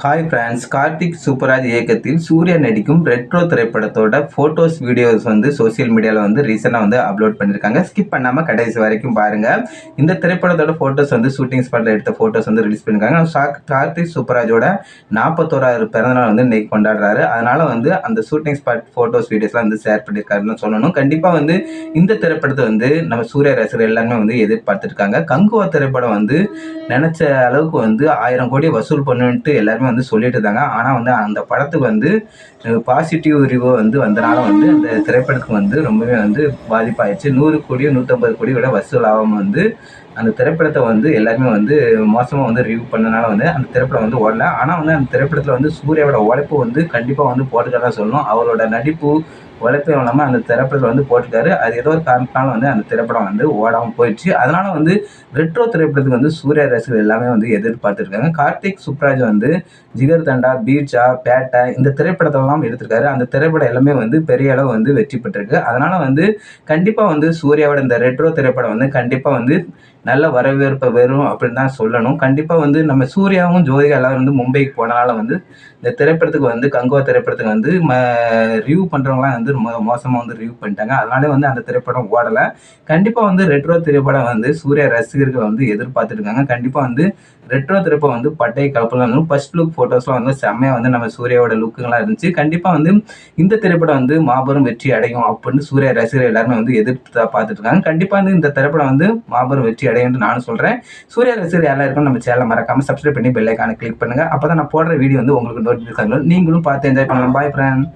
Hi friends Karthik Subbaraj இயக்கத்தில் சூர்யா நடிக்கும் retro திரைப்படத்தோட ஃபோட்டோஸ் வீடியோஸ் வந்து சோஷியல் மீடியாவில் வந்து ரீசெண்டாக வந்து அப்லோட் பண்ணியிருக்காங்க ஸ்கிப் பண்ணாமல் கடைசி வரைக்கும் பாருங்கள் இந்த திரைப்படத்தோட ஃபோட்டோஸ் வந்து ஷூட்டிங் ஸ்பாட்டில் எடுத்த ஃபோட்டோஸ் வந்து ரிலீஸ் பண்ணியிருக்காங்க சா- கார்த்திக் சூப்பராஜோட நாற்பத்தோராயிரம் பிறந்தநாள் வந்து இன்னைக்கு கொண்டாடுறாரு. அதனால் வந்து அந்த ஷூட்டிங் ஸ்பாட் ஃபோட்டோஸ் வீடியோஸ்லாம் வந்து ஷேர் பண்ணியிருக்காருன்னு சொல்லணும். கண்டிப்பாக வந்து இந்த திரைப்படத்தை வந்து நம்ம சூர்யா ரசிகர் எல்லாருமே வந்து எதிர்பார்த்துருக்காங்க. கங்குவா திரைப்படம் வந்து நினச்ச அளவுக்கு வந்து ஆயிரம் கோடி வசூல் பண்ணுன்ட்டு எல்லாருமே வந்து சொல்லிட்டு இருந்தாங்க. ஆனால் வந்து அந்த படத்துக்கு வந்து பாசிட்டிவ் ரிவ்யூ வந்து வந்தனால வந்து அந்த திரைப்படத்துக்கு வந்து ரொம்பவே வந்து பாதிப்பாயிடுச்சு. நூறு கோடியோ நூற்றம்பது கோடி விட வசூல் ஆகாமல் வந்து அந்த திரைப்படத்தை வந்து எல்லாருமே வந்து மோசமாக வந்து ரிவ்யூ பண்ணனால வந்து அந்த திரைப்படம் வந்து ஓடல. ஆனால் வந்து அந்த திரைப்படத்தில் வந்து சூர்யாவோட உழைப்பு வந்து கண்டிப்பாக வந்து போட்டுக்க தான் சொல்லணும். அவரோட நடிப்பு உழைப்பு இல்லாமல் அந்த திரைப்படத்தில் வந்து போட்டிருக்காரு. அது ஏதோ ஒரு காரணத்தினால வந்து அந்த திரைப்படம் வந்து ஓடாமல் போயிடுச்சு. அதனால வந்து ரெட்ரோ திரைப்படத்துக்கு வந்து சூர்யா ரசிகர் எல்லாமே வந்து எதிர்பார்த்துருக்காங்க. கார்த்திக் சுப்ராஜ் வந்து ஜிகர் தண்டா பீச்சா பேட்டை இந்த திரைப்படத்தெல்லாம் எடுத்திருக்காரு. அந்த திரைப்படம் எல்லாமே வந்து பெரிய அளவு வந்து வெற்றி பெற்றிருக்கு. அதனால் வந்து கண்டிப்பாக வந்து சூர்யாவோட இந்த ரெட்ரோ திரைப்படம் வந்து கண்டிப்பாக வந்து நல்ல வரவேற்பை வரும் அப்படின்னு தான் சொல்லணும். கண்டிப்பாக வந்து நம்ம சூர்யாவும் ஜோதிகா எல்லாரும் வந்து மும்பைக்கு போனாலும் வந்து இந்த திரைப்படத்துக்கு வந்து கங்குவா திரைப்படத்துக்கு வந்து ம ரிவ்யூ பண்ணுறவங்களாம் வந்து ரொம்ப மோசமாக வந்து ரிவ்யூ பண்ணிட்டாங்க. அதனால வந்து அந்த திரைப்படம் ஓடலை. கண்டிப்பாக வந்து ரெட்ரோ திரைப்படம் வந்து சூர்யா ரசிகர்கள் வந்து எதிர்பார்த்துட்டு இருக்காங்க கண்டிப்பாக வந்து ரெட்ரோ திரைப்படம் வந்து பட்டை கலப்பில் வந்து ஃபர்ஸ்ட் லுக் ஃபோட்டோஸ்லாம் வந்து செம்மையாக வந்து நம்ம சூர்யாவோட லுக்குங்களாக இருந்துச்சு. கண்டிப்பாக வந்து இந்த திரைப்படம் வந்து மாபெரும் வெற்றி அடையும் அப்படின்னு சூர்யா ரசிகர்கள் எல்லாருமே வந்து எதிர்த்து பார்த்துட்டு இருக்காங்க கண்டிப்பாக வந்து இந்த திரைப்படம் வந்து மாபெரும் வெற்றி அடையும்னு நானும் சொல்கிறேன் சூரிய ரசிகர் எல்லாருக்கும் நம்ம சேனலை மறக்காமல் சப்ஸ்கிரைப் பண்ணி பெல்லைக்கான கிளிக் பண்ணுங்கள் அப்போ தான் நான் போடுற வீடியோ வந்து உங்களுக்கு நோட்டிஃபிகேஷன் நீங்களும் பார்த்து என்ஜாய் பண்ணலாம். பாய் ஃப்ரெண்ட்